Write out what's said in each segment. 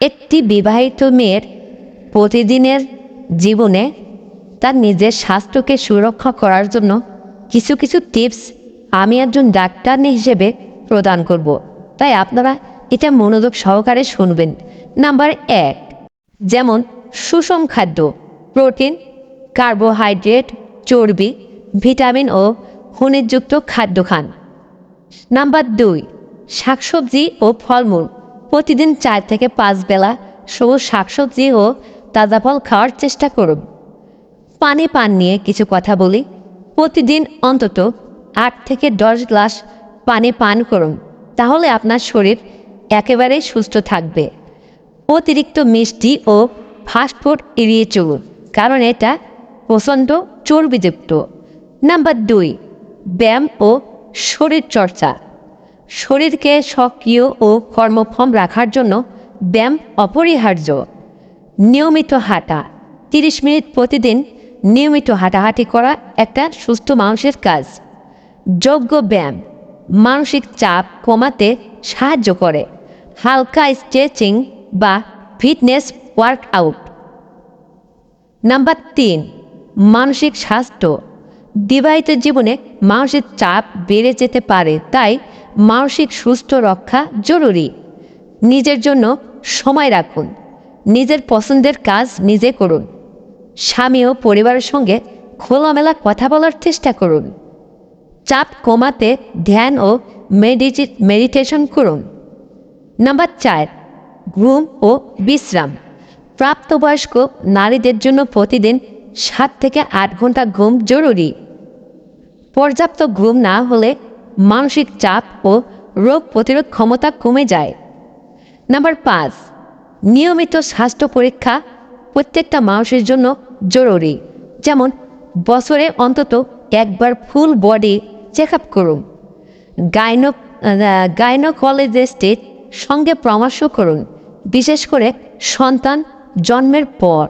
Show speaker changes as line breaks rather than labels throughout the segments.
একটি বিবাহিত মেয়ের প্রতিদিনের জীবনে তার নিজের স্বাস্থ্যকে সুরক্ষা করার জন্য কিছু কিছু টিপস আমি একজন ডাক্তার হিসেবে প্রদান করব। তাই আপনারা এটা মনোযোগ সহকারে শুনবেন। নাম্বার এক, যেমন সুষম খাদ্য, প্রোটিন, কার্বোহাইড্রেট, চর্বি, ভিটামিন ও খনিজযুক্ত খাদ্য খান। নাম্বার দুই, শাকসবজি ও ফলমূল। প্রতিদিন চার থেকে পাঁচ বেলা সবুজ শাকসবজি ও তাজা ফল খাওয়ার চেষ্টা করুন। পানি পান নিয়ে কিছু কথা বলি। প্রতিদিন অন্তত আট থেকে দশ গ্লাস পানি পান করুন, তাহলে আপনার শরীর একেবারেই সুস্থ থাকবে। অতিরিক্ত মিষ্টি ও ফাস্টফুড এড়িয়ে চলুন, কারণ এটা প্রচণ্ড চর্বিযুক্ত। নাম্বার দুই, ব্যায়াম ও শরীর চর্চা শরীরকে সক্রিয় ও কর্মক্ষম রাখার জন্য ব্যায়াম অপরিহার্য। নিয়মিত হাঁটা, তিরিশ মিনিট প্রতিদিন নিয়মিত হাঁটাহাঁটি করা একটা সুস্থ মানুষের কাজ। যোগ্য ব্যায়াম মানসিক চাপ কমাতে সাহায্য করে। হালকা স্ট্রেচিং বা ফিটনেস ওয়ার্কআউট। নাম্বার তিন, মানসিক স্বাস্থ্য। বিবাহিত জীবনে মানসিক চাপ বেড়ে যেতে পারে, তাই মানসিক সুস্থ রক্ষা জরুরি। নিজের জন্য সময় রাখুন। নিজের পছন্দের কাজ নিজে করুন। স্বামী ও পরিবারের সঙ্গে খোলামেলা কথা বলার চেষ্টা করুন। চাপ কমাতে ধ্যান ও মেডিটি মেডিটেশন করুন। নাম্বার চার, ঘুম ও বিশ্রাম। প্রাপ্তবয়স্ক নারীদের জন্য প্রতিদিন সাত থেকে আট ঘণ্টা ঘুম জরুরি। পর্যাপ্ত ঘুম না হলে মানসিক চাপ ও রোগ প্রতিরোধ ক্ষমতা কমে যায়। নাম্বার পাঁচ, নিয়মিত স্বাস্থ্য পরীক্ষা প্রত্যেকটা মানুষের জন্য জরুরি। যেমন, বছরে অন্তত একবার ফুল বডি চেক আপ করুন। গাইনো গাইনোকলজিস্টের সঙ্গে পরামর্শ করুন, বিশেষ করে সন্তান জন্মের পর।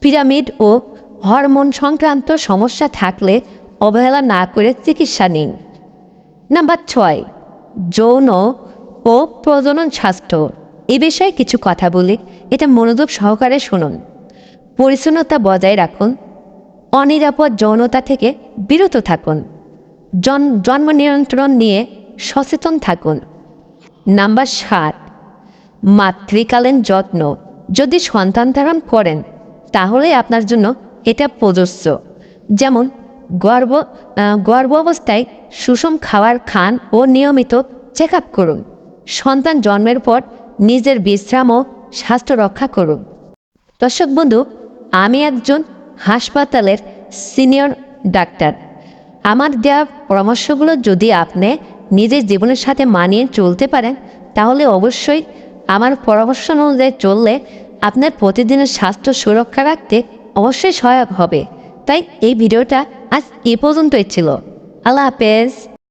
পিরামিড ও হরমোন সংক্রান্ত সমস্যা থাকলে অবহেলা না করে চিকিৎসা নিন। নাম্বার ছয়, যৌন ও প্রজনন স্বাস্থ্য। এ বিষয়ে কিছু কথা বলি, এটা মনোযোগ সহকারে শুনুন। পরিচ্ছন্নতা বজায় রাখুন। অনিরাপদ যৌনতা থেকে বিরত থাকুন। জন জন্ম নিয়ন্ত্রণ নিয়ে সচেতন থাকুন। নাম্বার সাত, মাতৃকালীন যত্ন। যদি সন্তান ধারণ করেন, তাহলে আপনার জন্য এটা প্রযোজ্য। যেমন গর্ভ অবস্থায় সুষম খাবার খান ও নিয়মিত চেক করুন। সন্তান জন্মের পর নিজের বিশ্রাম ও স্বাস্থ্য রক্ষা করুন। দর্শক বন্ধু, আমি একজন হাসপাতালের সিনিয়র ডাক্তার। আমার দেওয়া পরামর্শগুলো যদি আপনি নিজের জীবনের সাথে মানিয়ে চলতে পারেন, তাহলে অবশ্যই আমার পরামর্শ অনুযায়ী চললে আপনার প্রতিদিনের স্বাস্থ্য সুরক্ষা রাখতে অবশ্যই সহায়ক হবে। তাই এই ভিডিওটা আজ এ পর্যন্তই ছিল। আল্লাহ হাফেজ।